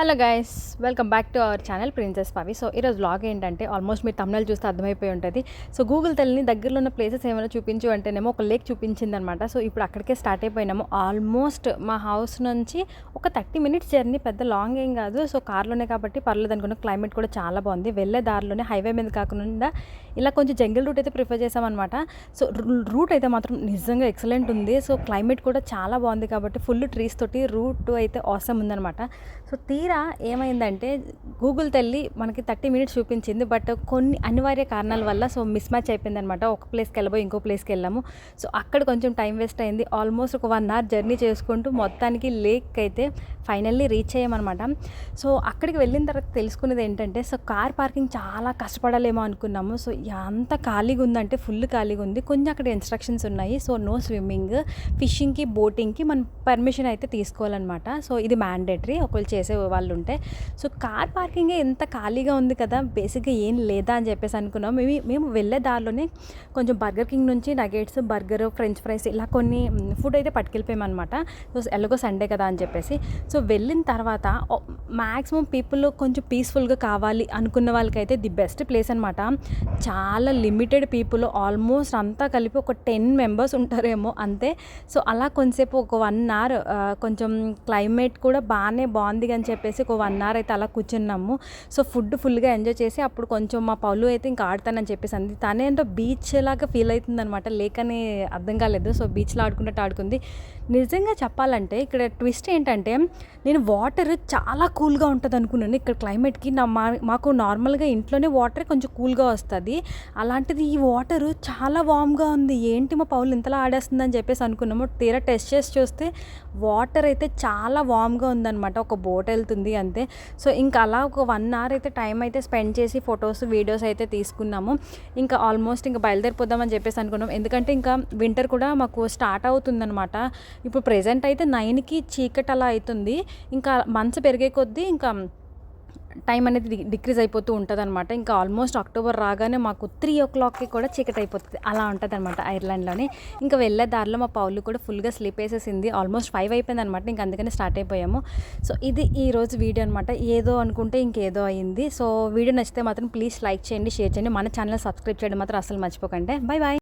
Hello guys welcome back to our channel princess Pavi so ఈరోజు blog ఏంటంటే almost మీరు తమిళ చూస్తే అర్థమైపోయి ఉంటుంది. సో గూగుల్ తల్లిని దగ్గరలో ఉన్న ప్లేసెస్ ఏమైనా చూపించు అంటేనేమో ఒక లేక్ చూపించింది అనమాట సో ఇప్పుడు అక్కడికే స్టార్ట్ అయిపోయినాము. ఆల్మోస్ట్ మా హౌస్ నుంచి ఒక థర్టీ మినిట్స్ జర్నీ పెద్ద లాంగ్ ఏం కాదు. సో కార్లోనే కాబట్టి పర్లేదు అనుకున్న క్లైమేట్ కూడా చాలా బాగుంది. వెళ్ళే దారిలోనే హైవే మీద కాకుండా ఇలా కొంచెం జంగిల్ రూట్ అయితే ప్రిఫర్ చేసామన్నమాట సో రూట్ అయితే మాత్రం నిజంగా ఎక్సలెంట్ ఉంది. సో క్లైమేట్ కూడా చాలా బాగుంది కాబట్టి ఫుల్ ట్రీస్ తోటి రూట్ అయితే అవసరం ఉందనమాట. సో తీరా ఏమైందంటే గూగుల్ తల్లి మనకి థర్టీ మినిట్స్ చూపించింది బట్ కొన్ని అనివార్య కారణాల వల్ల సో మిస్ మ్యాచ్ అయిపోయింది అనమాట ఒక ప్లేస్కి వెళ్ళబోయి ఇంకో ప్లేస్కి వెళ్ళాము. సో అక్కడ కొంచెం టైం వేస్ట్ అయింది. ఆల్మోస్ట్ ఒక వన్ అవర్ జర్నీ చేసుకుంటూ మొత్తానికి లేక్ అయితే ఫైనల్లీ రీచ్ అయ్యామన్నమాట. సో అక్కడికి వెళ్ళిన తర్వాత తెలుసుకునేది ఏంటంటే సో కార్ పార్కింగ్ చాలా కష్టపడాలేమో అనుకున్నాము. సో అంత ఖాళీగా ఉందంటే ఫుల్ ఖాళీగా ఉంది. కొంచెం అక్కడ ఇన్స్ట్రక్షన్స్ ఉన్నాయి. సో నో స్విమ్మింగ్ ఫిషింగ్కి బోటింగ్కి మనం పర్మిషన్ అయితే తీసుకోవాలన్నమాట. సో ఇది మ్యాండేటరీ ఒకళ్ళు చేసే వాళ్ళు ఉంటే సో కార్ పార్కింగే ఎంత ఖాళీగా ఉంది కదా బేసిక్గా ఏం లేదా అని చెప్పేసి అనుకున్నాం. మేము మేము వెళ్ళే దారిలోనే కొంచెం బర్గర్ కింగ్ నుంచి నగెట్స్ బర్గర్ ఫ్రెంచ్ ఫ్రైస్ ఇలా కొన్ని ఫుడ్ అయితే పట్టుకెళ్ళిపోయామన్నమాట. సో ఎలాగో సండే కదా అని చెప్పేసి. సో వెళ్ళిన తర్వాత మ్యాక్సిమం పీపుల్ కొంచెం పీస్ఫుల్గా కావాలి అనుకున్న వాళ్ళకైతే ది బెస్ట్ ప్లేస్ అనమాట చాలా లిమిటెడ్ పీపుల్ ఆల్మోస్ట్ అంతా కలిపి ఒక టెన్ మెంబర్స్ ఉంటారేమో అంతే. సో అలా కొంతసేపు ఒక వన్ అవర్ కొంచెం క్లైమేట్ కూడా బాగానే బాగుంది అని చెప్పి చెప్పేసి ఒక వన్ అవర్ అయితే అలా కూర్చున్నాము. సో ఫుడ్ ఫుల్గా ఎంజాయ్ చేసి అప్పుడు కొంచెం మా పౌలు అయితే ఇంకా ఆడతానని చెప్పేసి అంది. తనే ఏంటో బీచ్ లాగా ఫీల్ అవుతుంది అనమాట లేక్ అని అర్థం కాలేదు. సో బీచ్లో ఆడుకున్నట్టు ఆడుకుంది. నిజంగా చెప్పాలంటే ఇక్కడ ట్విస్ట్ ఏంటంటే నేను వాటర్ చాలా కూల్గా ఉంటుంది అనుకున్నాను. ఇక్కడ క్లైమేట్కి నా మా మాకు నార్మల్గా ఇంట్లోనే వాటర్ కొంచెం కూల్గా వస్తుంది. అలాంటిది ఈ వాటర్ చాలా వామ్గా ఉంది. ఏంటి మా పౌలు ఇంతలా ఆడేస్తుందని చెప్పేసి అనుకున్నాము. తీరా టెస్ట్ చేసి చూస్తే వాటర్ అయితే చాలా వామ్గా ఉందన్నమాట. ఒక బోటల్ అవుతుంది అంతే. సో ఇంకా అలా ఒక వన్ అవర్ అయితే టైం అయితే స్పెండ్ చేసి ఫొటోస్ వీడియోస్ అయితే తీసుకున్నాము. ఇంకా ఆల్మోస్ట్ ఇంకా బయలుదేరిపోదామని చెప్పేసి అనుకున్నాం. ఎందుకంటే ఇంకా వింటర్ కూడా మాకు స్టార్ట్ అవుతుందనమాట ఇప్పుడు ప్రజెంట్ అయితే నైన్కి చీకటి అలా అవుతుంది. ఇంకా మంత్స్ పెరిగే కొద్దీ ఇంకా టైం అనేది డిక్రీజ్ అయిపోతూ ఉంటుంది అనమాట ఇంకా ఆల్మోస్ట్ అక్టోబర్ రాగానే మాకు త్రీ ఓ క్లాక్కి కూడా చీకటి అయిపోతుంది. అలా ఉంటుంది అనమాట ఐర్లాండ్లోనే. ఇంకా వెళ్ళే దారిలో మా పౌలు కూడా ఫుల్గా స్లీప్ వేసేసింది. ఆల్మోస్ట్ ఫైవ్ అయిపోయింది అనమాట ఇంకా అందుకనే స్టార్ట్ అయిపోయాము. సో ఇది ఈ రోజు వీడియో అనమాట ఏదో అనుకుంటే ఇంకేదో అయింది. సో వీడియో నచ్చితే మాత్రం ప్లీజ్ లైక్ చేయండి షేర్ చేయండి. మన ఛానల్ సబ్స్క్రైబ్ చేయడం మాత్రం అసలు మర్చిపోకండి. Bye bye